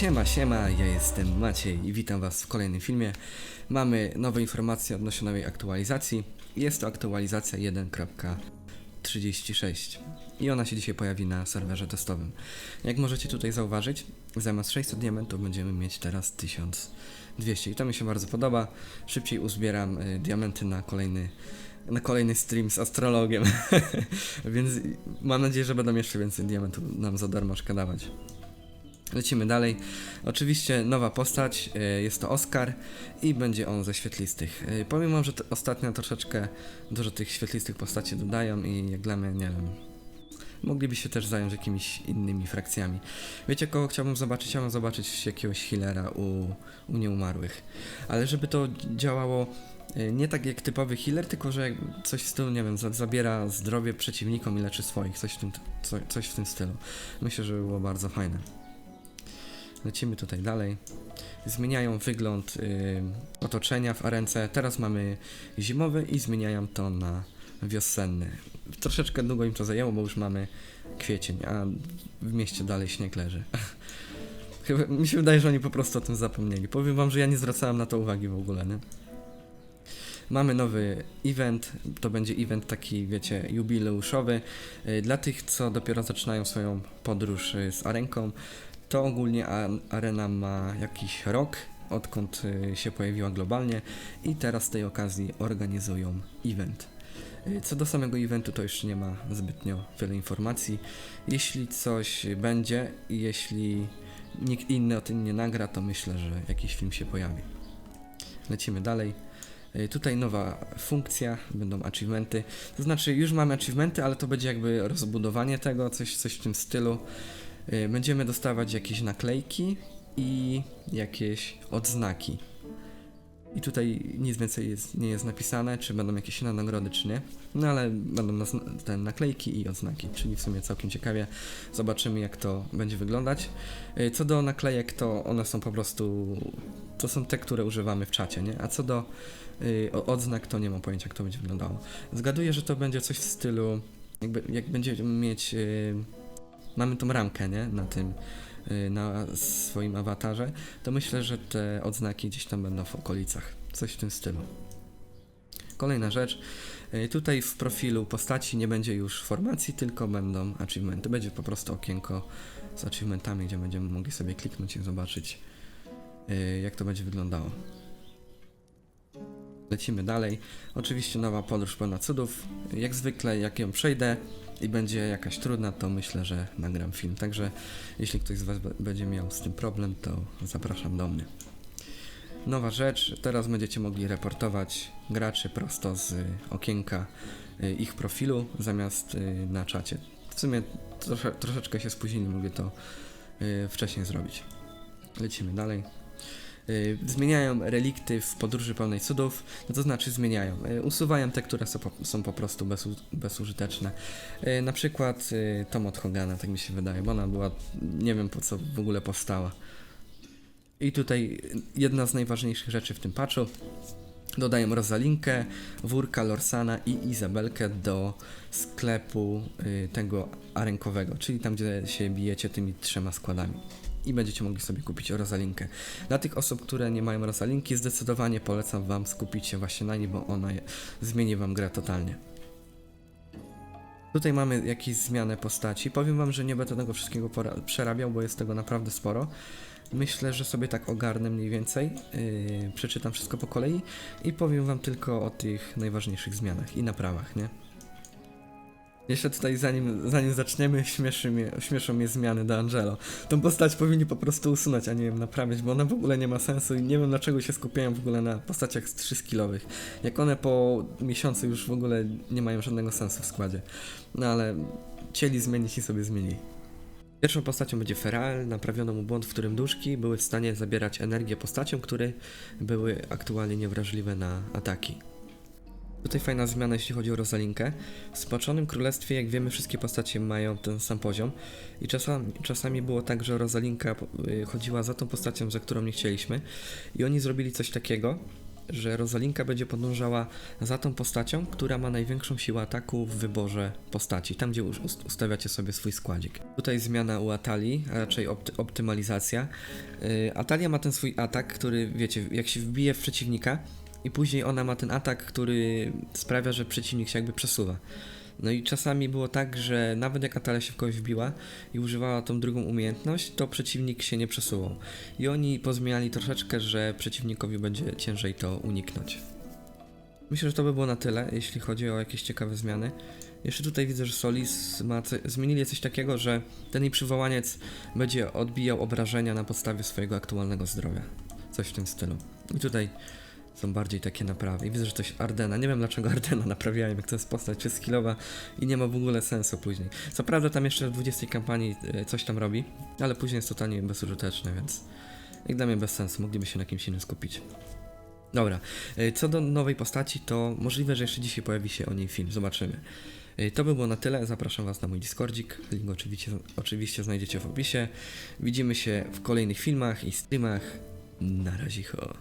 Siema, siema, ja jestem Maciej i witam Was w kolejnym filmie. Mamy nowe informacje odnośnie nowej aktualizacji. Jest to aktualizacja 1.36 i ona się dzisiaj pojawi na serwerze testowym. Jak możecie tutaj zauważyć, zamiast 600 diamentów będziemy mieć teraz 1200 i to mi się bardzo podoba. Szybciej uzbieram y, diamenty na kolejny na kolejny stream z astrologiem. Więc mam nadzieję, że będą jeszcze więcej diamentów nam za darmo dawać. Lecimy dalej. Oczywiście nowa postać, e, jest to Oscar i będzie on ze świetlistych. E, wam, że ostatnio troszeczkę dużo tych świetlistych postaci dodają i jak dla mnie, nie wiem, mogliby się też zająć jakimiś innymi frakcjami. Wiecie, kogo chciałbym zobaczyć? Chciałbym zobaczyć jakiegoś healera u, u nieumarłych. Ale żeby to działało e, nie tak jak typowy healer, tylko że coś w stylu, nie wiem, za- zabiera zdrowie przeciwnikom i leczy swoich, coś w tym, co, coś w tym stylu. Myślę, że by było bardzo fajne. Lecimy tutaj dalej. Zmieniają wygląd y, otoczenia w arence. Teraz mamy zimowy i zmieniają to na wiosenny. Troszeczkę długo im to zajęło, bo już mamy kwiecień, a w mieście dalej śnieg leży. Chyba mi się wydaje, że oni po prostu o tym zapomnieli. Powiem wam, że ja nie zwracałem na to uwagi w ogóle, nie? Mamy nowy event, to będzie event taki, wiecie, jubileuszowy. Y, Dla tych, co dopiero zaczynają swoją podróż y, z arenką, to ogólnie arena ma jakiś rok, odkąd y, się pojawiła globalnie i teraz z tej okazji organizują event. Y, Co do samego eventu to jeszcze nie ma zbytnio wiele informacji. Jeśli coś będzie i jeśli nikt inny o tym nie nagra, to myślę, że jakiś film się pojawi. Lecimy dalej. Y, Tutaj nowa funkcja, będą achievementy. To znaczy, już mamy achievementy, ale to będzie jakby rozbudowanie tego, coś, coś w tym stylu. Y, Będziemy dostawać jakieś naklejki i jakieś odznaki. I tutaj nic więcej jest, nie jest napisane, czy będą jakieś inne nagrody, czy nie. No ale będą te naklejki i odznaki, czyli w sumie całkiem ciekawie. Zobaczymy, jak to będzie wyglądać. Y, Co do naklejek, to one są po prostu. To są te, które używamy w czacie, nie? A co do y, o- odznak, to nie mam pojęcia, jak to będzie wyglądało. Zgaduję, że to będzie coś w stylu. Jakby, jak będziemy mieć. y, mamy tą ramkę, nie? Na tym, y, na swoim awatarze, to myślę, że te odznaki gdzieś tam będą w okolicach. Coś w tym stylu. Kolejna rzecz. y, Tutaj w profilu postaci nie będzie już formacji, tylko będą achievementy. Będzie po prostu okienko z achievementami, gdzie będziemy mogli sobie kliknąć i zobaczyć, y, jak to będzie wyglądało. Lecimy dalej. Oczywiście nowa podróż pełna cudów. Jak zwykle, jak ją przejdę i będzie jakaś trudna, to myślę, że nagram film. Także jeśli ktoś z Was będzie miał z tym problem, to zapraszam do mnie. Nowa rzecz, teraz będziecie mogli reportować graczy prosto z y, okienka y, ich profilu zamiast y, na czacie. W sumie trosze, troszeczkę się spóźnili, mogę to wcześniej zrobić. Lecimy dalej. Y, Zmieniają relikty w podróży pełnej cudów, no to znaczy zmieniają. Y, Usuwają te, które są po, są po prostu bezu, bezużyteczne. Y, Na przykład y, Tom od Hogana, tak mi się wydaje, bo ona była, nie wiem po co w ogóle powstała. I tutaj jedna z najważniejszych rzeczy w tym patchu. Dodają Rosalinkę, Wórka, Lorsana i Izabelkę do sklepu y, tego arenkowego, czyli tam, gdzie się bijecie tymi trzema składami. I będziecie mogli sobie kupić Rosalinkę. Dla tych osób, które nie mają Rosalinki, zdecydowanie polecam Wam skupić się właśnie na niej, bo ona je- zmieni Wam grę totalnie. Tutaj mamy jakieś zmianę postaci. Powiem Wam, że nie będę tego wszystkiego przerabiał, bo jest tego naprawdę sporo. Myślę, że sobie tak ogarnę mniej więcej. Yy, przeczytam wszystko po kolei i powiem Wam tylko o tych najważniejszych zmianach i naprawach, nie? Jeszcze tutaj, zanim, zanim zaczniemy, śmieszy mnie, śmieszą mnie zmiany do Angelo. Tą postać powinni po prostu usunąć, a nie ją naprawiać, bo ona w ogóle nie ma sensu i nie wiem dlaczego się skupiają w ogóle na postaciach z 3 skillowych. Jak one po miesiącu już w ogóle nie mają żadnego sensu w składzie. No ale chcieli zmienić i sobie zmienili. Pierwszą postacią będzie Ferael. Naprawiono mu błąd, w którym duszki były w stanie zabierać energię postaciom, które były aktualnie niewrażliwe na ataki. Tutaj fajna zmiana, jeśli chodzi o Rosalinkę. W Spaczonym Królestwie, jak wiemy, wszystkie postacie mają ten sam poziom i czasami, czasami było tak, że Rosalinka y, chodziła za tą postacią, za którą nie chcieliśmy i oni zrobili coś takiego, że Rosalinka będzie podążała za tą postacią, która ma największą siłę ataku w wyborze postaci, tam gdzie us- ust- ustawiacie sobie swój składzik. Tutaj zmiana u Atali, a raczej opty- optymalizacja. Yy, Atalia ma ten swój atak, który wiecie, jak się wbije w przeciwnika i później ona ma ten atak, który sprawia, że przeciwnik się jakby przesuwa. No i czasami było tak, że nawet jak Atalia się w kogoś wbiła i używała tą drugą umiejętność, to przeciwnik się nie przesuwał. I oni pozmieniali troszeczkę, że przeciwnikowi będzie ciężej to uniknąć. Myślę, że to by było na tyle, jeśli chodzi o jakieś ciekawe zmiany. Jeszcze tutaj widzę, że Solis ma co, zmienili coś takiego, że ten jej przywołaniec będzie odbijał obrażenia na podstawie swojego aktualnego zdrowia. Coś w tym stylu. I tutaj są bardziej takie naprawy. I widzę, że coś Ardena. Nie wiem dlaczego Ardena naprawiałem, jak to jest postać czy skillowa i nie ma w ogóle sensu później. Co prawda tam jeszcze w 20 kampanii e, coś tam robi, ale później jest totalnie bezużyteczne, więc jak dla mnie bez sensu. Mogliby się na kimś innym skupić. Dobra, e, co do nowej postaci, to możliwe, że jeszcze dzisiaj pojawi się o niej film. Zobaczymy. E, To by było na tyle. Zapraszam Was na mój Discordzik. Link oczywiście, oczywiście znajdziecie w opisie. Widzimy się w kolejnych filmach i streamach. Na razie. Ho.